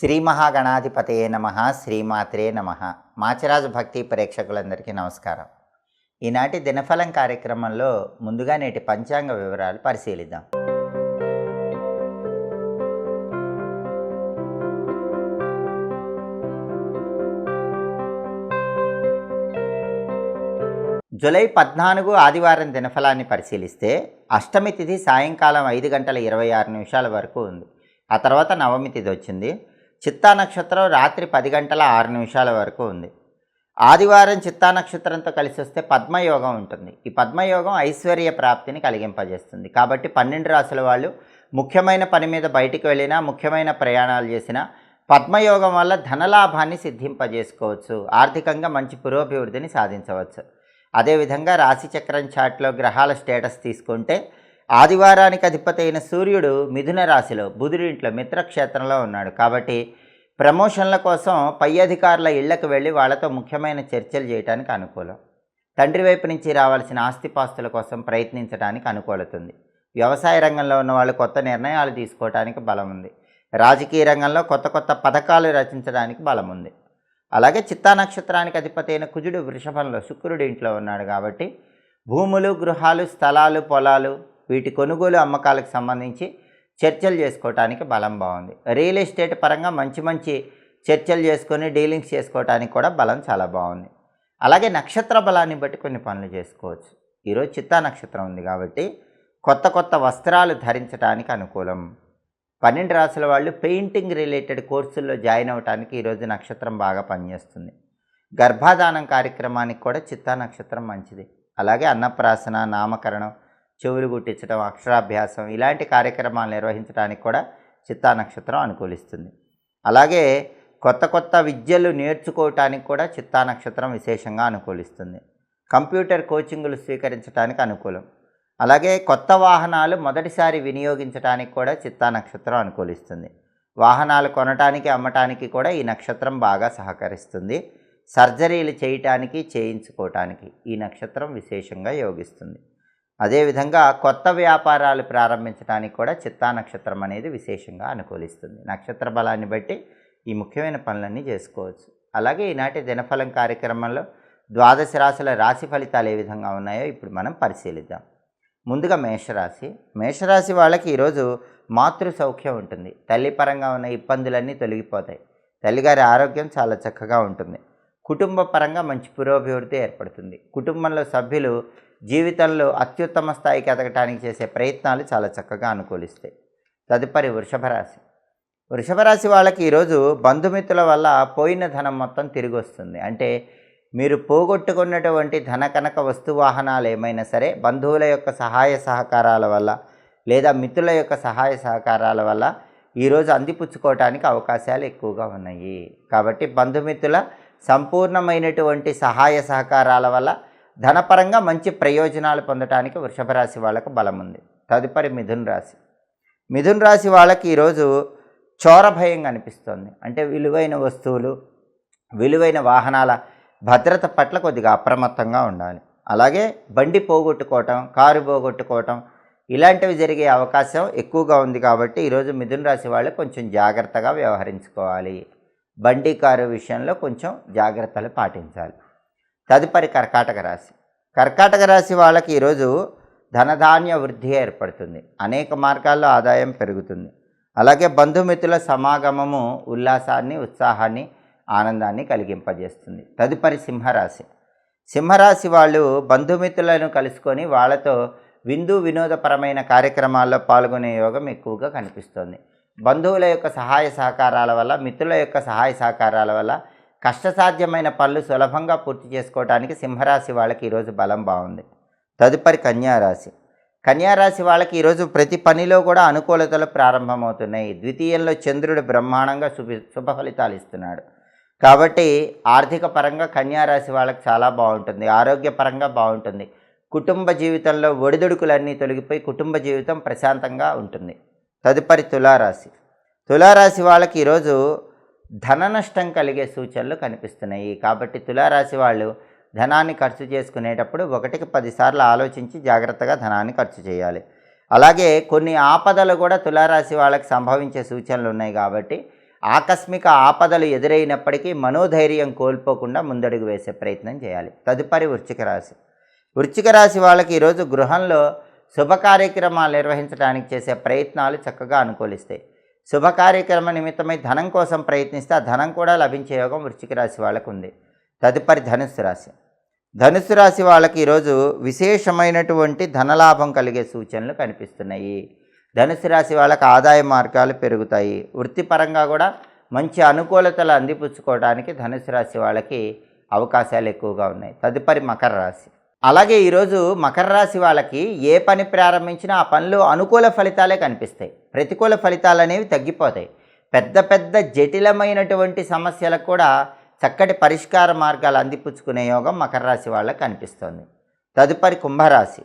శ్రీ మహాగణాధిపతయే నమ శ్రీమాత్రే నమ. మాచిరాజు భక్తి ప్రేక్షకులందరికీ నమస్కారం. ఈనాటి దినఫలం కార్యక్రమంలో ముందుగా నేటి పంచాంగ వివరాలు పరిశీలిద్దాం. జూలై పద్నాలుగు ఆదివారం దినఫలాన్ని పరిశీలిస్తే అష్టమి తిథి సాయంకాలం ఐదు గంటల ఇరవై ఆరు నిమిషాల వరకు ఉంది. ఆ తర్వాత నవమి తిథి వచ్చింది. చిత్తా నక్షత్రం రాత్రి పది గంటల ఆరు నిమిషాల వరకు ఉంది. ఆదివారం చిత్తా నక్షత్రంతో కలిసి వస్తే పద్మయోగం ఉంటుంది. ఈ పద్మయోగం ఐశ్వర్య ప్రాప్తిని కలిగింపజేస్తుంది. కాబట్టి పన్నెండు రాసుల వాళ్ళు ముఖ్యమైన పని మీద బయటికి వెళ్ళినా ముఖ్యమైన ప్రయాణాలు చేసినా పద్మయోగం వల్ల ధనలాభాన్ని సిద్ధింపజేసుకోవచ్చు. ఆర్థికంగా మంచి పురోభివృద్ధిని సాధించవచ్చు. అదేవిధంగా రాశిచక్రం చాట్లో గ్రహాల స్టేటస్ తీసుకుంటే ఆదివారానికి అధిపతి అయిన సూర్యుడు మిథున రాశిలో బుధుడింట్లో మిత్రక్షేత్రంలో ఉన్నాడు. కాబట్టి ప్రమోషన్ల కోసం పై అధికారుల ఇళ్ళకు వెళ్ళి వాళ్ళతో ముఖ్యమైన చర్చలు చేయడానికి అనుకూలం. తండ్రి వైపు నుంచి రావాల్సిన ఆస్తిపాస్తుల కోసం ప్రయత్నించడానికి అనుకూలతుంది. వ్యవసాయ రంగంలో ఉన్న వాళ్ళు కొత్త నిర్ణయాలు తీసుకోవడానికి బలం ఉంది. రాజకీయ రంగంలో కొత్త కొత్త పథకాలు రచించడానికి బలం ఉంది. అలాగే చిత్తా నక్షత్రానికి అధిపతి అయిన కుజుడు వృషభంలో శుక్రుడి ఇంట్లో ఉన్నాడు కాబట్టి భూములు గృహాలు స్థలాలు పొలాలు వీటి కొనుగోలు అమ్మకాలకు సంబంధించి చర్చలు చేసుకోవటానికి బలం బాగుంది. రియల్ ఎస్టేట్ పరంగా మంచి మంచి చర్చలు చేసుకొని డీలింగ్స్ చేసుకోవటానికి కూడా బలం చాలా బాగుంది. అలాగే నక్షత్ర బలాన్ని బట్టి కొన్ని పనులు చేసుకోవచ్చు. ఈరోజు చిత్తా నక్షత్రం ఉంది కాబట్టి కొత్త కొత్త వస్త్రాలు ధరించడానికి అనుకూలం. పన్నెండు రాసుల వాళ్ళు పెయింటింగ్ రిలేటెడ్ కోర్సుల్లో జాయిన్ అవ్వడానికి ఈరోజు నక్షత్రం బాగా పనిచేస్తుంది. గర్భాధానం కార్యక్రమానికి కూడా చిత్తా నక్షత్రం మంచిది. అలాగే అన్నప్రాసన నామకరణం చెవులు గుట్టించడం అక్షరాభ్యాసం ఇలాంటి కార్యక్రమాలు నిర్వహించడానికి కూడా చిత్తా నక్షత్రం అనుకూలిస్తుంది. అలాగే కొత్త కొత్త విద్యలు నేర్చుకోవటానికి కూడా చిత్తా నక్షత్రం విశేషంగా అనుకూలిస్తుంది. కంప్యూటర్ కోచింగులు స్వీకరించడానికి అనుకూలం. అలాగే కొత్త వాహనాలు మొదటిసారి వినియోగించడానికి కూడా చిత్తా నక్షత్రం అనుకూలిస్తుంది. వాహనాలు కొనటానికి అమ్మటానికి కూడా ఈ నక్షత్రం బాగా సహకరిస్తుంది. సర్జరీలు చేయటానికి చేయించుకోవటానికి ఈ నక్షత్రం విశేషంగా యోగిస్తుంది. అదేవిధంగా కొత్త వ్యాపారాలు ప్రారంభించడానికి కూడా చిత్తా నక్షత్రం అనేది విశేషంగా అనుకూలిస్తుంది. నక్షత్ర బలాన్ని బట్టి ఈ ముఖ్యమైన పనులన్నీ చేసుకోవచ్చు. అలాగే ఈనాటి దినఫలం కార్యక్రమంలో ద్వాదశ రాశుల రాశి ఫలితాలు ఏ విధంగా ఉన్నాయో ఇప్పుడు మనం పరిశీలిద్దాం. ముందుగా మేషరాశి. మేషరాశి వాళ్ళకి ఈరోజు మాతృ సౌఖ్యం ఉంటుంది. తల్లి పరంగా ఉన్న ఇబ్బందులన్నీ తొలగిపోతాయి. తల్లిగారి ఆరోగ్యం చాలా చక్కగా ఉంటుంది. కుటుంబ పరంగా మంచి పురోభివృద్ధి ఏర్పడుతుంది. కుటుంబంలో సభ్యులు జీవితంలో అత్యుత్తమ స్థాయికి ఎదగటానికి చేసే ప్రయత్నాలు చాలా చక్కగా అనుకూలిస్తాయి. తదుపరి వృషభ రాశి. వృషభ రాశి వాళ్ళకి ఈరోజు బంధుమిత్రుల వల్ల పోయిన ధనం మొత్తం తిరిగి వస్తుంది. అంటే మీరు పోగొట్టుకున్నటువంటి ధన కనక వస్తు వాహనాలు ఏమైనా సరే బంధువుల యొక్క సహాయ సహకారాల వల్ల లేదా మిత్రుల యొక్క సహాయ సహకారాల వల్ల ఈరోజు అందిపుచ్చుకోవటానికి అవకాశాలు ఎక్కువగా ఉన్నాయి. కాబట్టి బంధుమిత్రుల సంపూర్ణమైనటువంటి సహాయ సహకారాల వల్ల ధనపరంగా మంచి ప్రయోజనాలు పొందటానికి వృషభ రాశి వాళ్ళకు బలం ఉంది. తదుపరి మిథున్ రాశి. మిథున్ రాశి వాళ్ళకి ఈరోజు చోర భయం కనిపిస్తుంది. అంటే విలువైన వస్తువులు విలువైన వాహనాల భద్రత పట్ల కొద్దిగా అప్రమత్తంగా ఉండాలి. అలాగే బండి పోగొట్టుకోవటం కారు పోగొట్టుకోవటం ఇలాంటివి జరిగే అవకాశం ఎక్కువగా ఉంది కాబట్టి ఈరోజు మిథున రాశి వాళ్ళు కొంచెం జాగ్రత్తగా వ్యవహరించుకోవాలి. బండి కారు విషయంలో కొంచెం జాగ్రత్తలు పాటించాలి. తదుపరి కర్కాటక రాశి. కర్కాటక రాశి వాళ్ళకి ఈరోజు ధనధాన్య వృద్ధి ఏర్పడుతుంది. అనేక మార్గాల్లో ఆదాయం పెరుగుతుంది. అలాగే బంధుమిత్రుల సమాగమము ఉల్లాసాన్ని ఉత్సాహాన్ని ఆనందాన్ని కలిగింపజేస్తుంది. తదుపరి సింహరాశి. సింహరాశి వాళ్ళు బంధుమిత్రులను కలుసుకొని వాళ్ళతో విందు వినోదపరమైన కార్యక్రమాల్లో పాల్గొనే యోగం ఎక్కువగా కనిపిస్తుంది. బంధువుల యొక్క సహాయ సహకారాల వల్ల మిత్రుల యొక్క సహాయ సహకారాల వల్ల కష్టసాధ్యమైన పనులు సులభంగా పూర్తి చేసుకోవడానికి సింహరాశి వాళ్ళకి ఈరోజు బలం బాగుంది. తదుపరి కన్యారాశి. కన్యారాశి వాళ్ళకి ఈరోజు ప్రతి పనిలో కూడా అనుకూలతలు ప్రారంభమవుతున్నాయి. ద్వితీయంలో చంద్రుడు బ్రహ్మాండంగా శుభ శుభ ఫలితాలు ఇస్తున్నాడు. కాబట్టి ఆర్థిక పరంగా కన్యారాశి వాళ్ళకి చాలా బాగుంటుంది. ఆరోగ్యపరంగా బాగుంటుంది. కుటుంబ జీవితంలో ఒడిదుడుకులన్నీ తొలగిపోయి కుటుంబ జీవితం ప్రశాంతంగా ఉంటుంది. తదుపరి తులారాశి. తులారాశి వాళ్ళకి ఈరోజు ధన నష్టం కలిగే సూచనలు కనిపిస్తున్నాయి. కాబట్టి తులారాశి వాళ్ళు ధనాన్ని ఖర్చు చేసుకునేటప్పుడు ఒకటికి పదిసార్లు ఆలోచించి జాగ్రత్తగా ధనాన్ని ఖర్చు చేయాలి. అలాగే కొన్ని ఆపదలు కూడా తులారాశి వాళ్ళకి సంభవించే సూచనలు ఉన్నాయి కాబట్టి ఆకస్మిక ఆపదలు ఎదురైనప్పటికీ మనోధైర్యం కోల్పోకుండా ముందడుగు వేసే ప్రయత్నం చేయాలి. తదుపరి వృశ్చిక రాశి. వృశ్చిక రాశి వాళ్ళకి ఈరోజు గృహంలో శుభ కార్యక్రమాలు నిర్వహించడానికి చేసే ప్రయత్నాలు చక్కగా అనుకూలిస్తాయి. శుభ కార్యక్రమ నిమిత్తమై ధనం కోసం ప్రయత్నిస్తే ఆ ధనం కూడా లభించే యోగం వృశ్చిక రాశి వాళ్ళకు ఉంది. తదుపరి ధనుస్సు రాశి. ధనుస్సు రాశి వాళ్ళకి ఈరోజు విశేషమైనటువంటి ధనలాభం కలిగే సూచనలు కనిపిస్తున్నాయి. ధనుసు రాశి వాళ్ళకి ఆదాయ మార్గాలు పెరుగుతాయి. వృత్తిపరంగా కూడా మంచి అనుకూలతలు అందిపుచ్చుకోవడానికి ధనుసు రాశి వాళ్ళకి అవకాశాలు ఎక్కువగా ఉన్నాయి. తదుపరి మకర రాశి. అలాగే ఈరోజు మకర రాశి వాళ్ళకి ఏ పని ప్రారంభించినా ఆ పనులు అనుకూల ఫలితాలే కనిపిస్తాయి. ప్రతికూల ఫలితాలు అనేవి తగ్గిపోతాయి. పెద్ద పెద్ద జటిలమైనటువంటి సమస్యలకు కూడా చక్కటి పరిష్కార మార్గాలు అందిపుచ్చుకునే యోగం మకర రాశి వాళ్ళకి కనిపిస్తుంది. తదుపరి కుంభరాశి.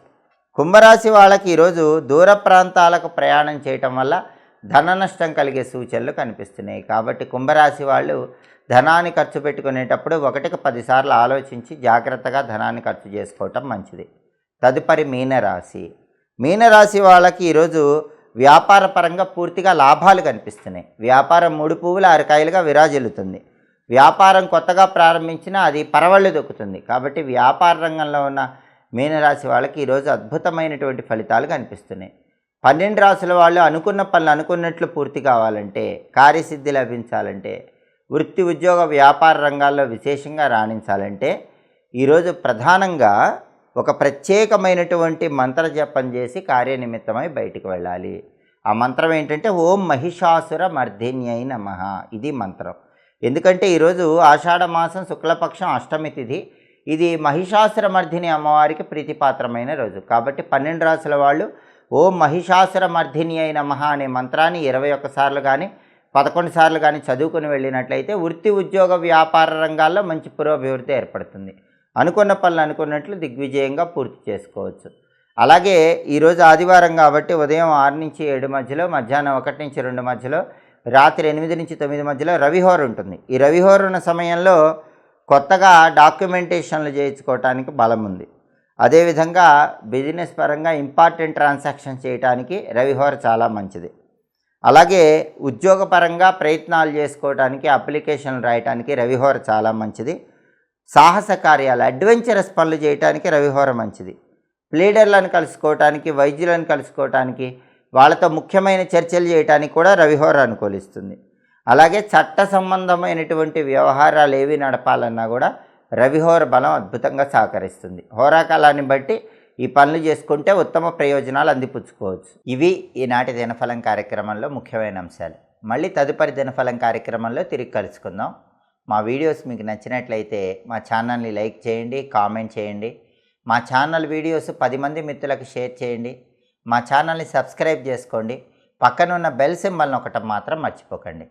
కుంభరాశి వాళ్ళకి ఈరోజు దూర ప్రాంతాలకు ప్రయాణం చేయటం వల్ల ధన నష్టం కలిగే సూచనలు కనిపిస్తున్నాయి. కాబట్టి కుంభరాశి వాళ్ళు ధనాన్ని ఖర్చు పెట్టుకునేటప్పుడు ఒకటికి పదిసార్లు ఆలోచించి జాగ్రత్తగా ధనాన్ని ఖర్చు చేసుకోవటం మంచిది. తదుపరి మీనరాశి. మీనరాశి వాళ్ళకి ఈరోజు వ్యాపార పరంగా పూర్తిగా లాభాలు కనిపిస్తున్నాయి. వ్యాపారం మూడు పువ్వులు అరకాయలుగా విరాజిల్లుతుంది. వ్యాపారం కొత్తగా ప్రారంభించినా అది పరవళ్ళు దొక్కుతుంది. కాబట్టి వ్యాపార రంగంలో ఉన్న మీనరాశి వాళ్ళకి ఈరోజు అద్భుతమైనటువంటి ఫలితాలు కనిపిస్తున్నాయి. పన్నెండు రాసుల వాళ్ళు అనుకున్న పనులు అనుకున్నట్లు పూర్తి కావాలంటే కార్యసిద్ధి లభించాలంటే వృత్తి ఉద్యోగ వ్యాపార రంగాల్లో విశేషంగా రాణించాలంటే ఈరోజు ప్రధానంగా ఒక ప్రత్యేకమైనటువంటి మంత్ర జపం చేసి కార్యనిమిత్తమై బయటికి వెళ్ళాలి. ఆ మంత్రం ఏంటంటే ఓం మహిషాసుర మర్ధిన్యై నమ. ఇది మంత్రం. ఎందుకంటే ఈరోజు ఆషాఢ మాసం శుక్లపక్షం అష్టమి తిథి. ఇది మహిషాసుర మర్ధిని అమ్మవారికి ప్రీతిపాత్రమైన రోజు. కాబట్టి పన్నెండు రాసుల వాళ్ళు ఓం మహిషాసుర మర్ధిని అయిన మహా అనే మంత్రాన్ని ఇరవై ఒక్కసార్లు కానీ పదకొండు సార్లు కానీ చదువుకుని వెళ్ళినట్లయితే వృత్తి ఉద్యోగ వ్యాపార రంగాల్లో మంచి పురోభివృద్ధి ఏర్పడుతుంది. అనుకున్న పనులు అనుకున్నట్లు దిగ్విజయంగా పూర్తి చేసుకోవచ్చు. అలాగే ఈరోజు ఆదివారం కాబట్టి ఉదయం ఆరు నుంచి ఏడు మధ్యలో మధ్యాహ్నం ఒకటి నుంచి రెండు మధ్యలో రాత్రి ఎనిమిది నుంచి తొమ్మిది మధ్యలో రవిహోర ఉంటుంది. ఈ రవిహోర ఉన్న సమయంలో కొత్తగా డాక్యుమెంటేషన్లు చేయించుకోవటానికి బలం ఉంది. అదేవిధంగా బిజినెస్ పరంగా ఇంపార్టెంట్ ట్రాన్సాక్షన్ చేయడానికి రవిహోర చాలా మంచిది. అలాగే ఉద్యోగపరంగా ప్రయత్నాలు చేసుకోవడానికి అప్లికేషన్లు రాయడానికి రవిహోర చాలా మంచిది. సాహస కార్యాలు అడ్వెంచరస్ పనులు చేయడానికి రవిహోర మంచిది. లీడర్లను కలుసుకోవటానికి వైద్యులను కలుసుకోవటానికి వాళ్ళతో ముఖ్యమైన చర్చలు చేయడానికి కూడా రవిహోర అనుకూలిస్తుంది. అలాగే చట్ట సంబంధమైనటువంటి వ్యవహారాలు ఏవి నడపాలన్నా కూడా రవిహోర బలం అద్భుతంగా సహకరిస్తుంది. హోరాకాలాన్ని బట్టి ఈ పనులు చేసుకుంటే ఉత్తమ ప్రయోజనాలు అందిపుచ్చుకోవచ్చు. ఇవి ఈనాటి దినఫలం కార్యక్రమంలో ముఖ్యమైన అంశాలు. మళ్ళీ తదుపరి దినఫలం కార్యక్రమంలో తిరిగి కలుసుకుందాం. మా వీడియోస్ మీకు నచ్చినట్లయితే మా ఛానల్ని లైక్ చేయండి కామెంట్ చేయండి. మా ఛానల్ వీడియోస్ పది మంది మిత్రులకు షేర్ చేయండి. మా ఛానల్ని సబ్స్క్రైబ్ చేసుకోండి. పక్కనున్న బెల్ సింబల్ని ఒకటం మాత్రం మర్చిపోకండి.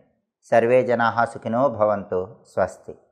సర్వే జనాహా సుఖినో భవంతు. స్వస్తి.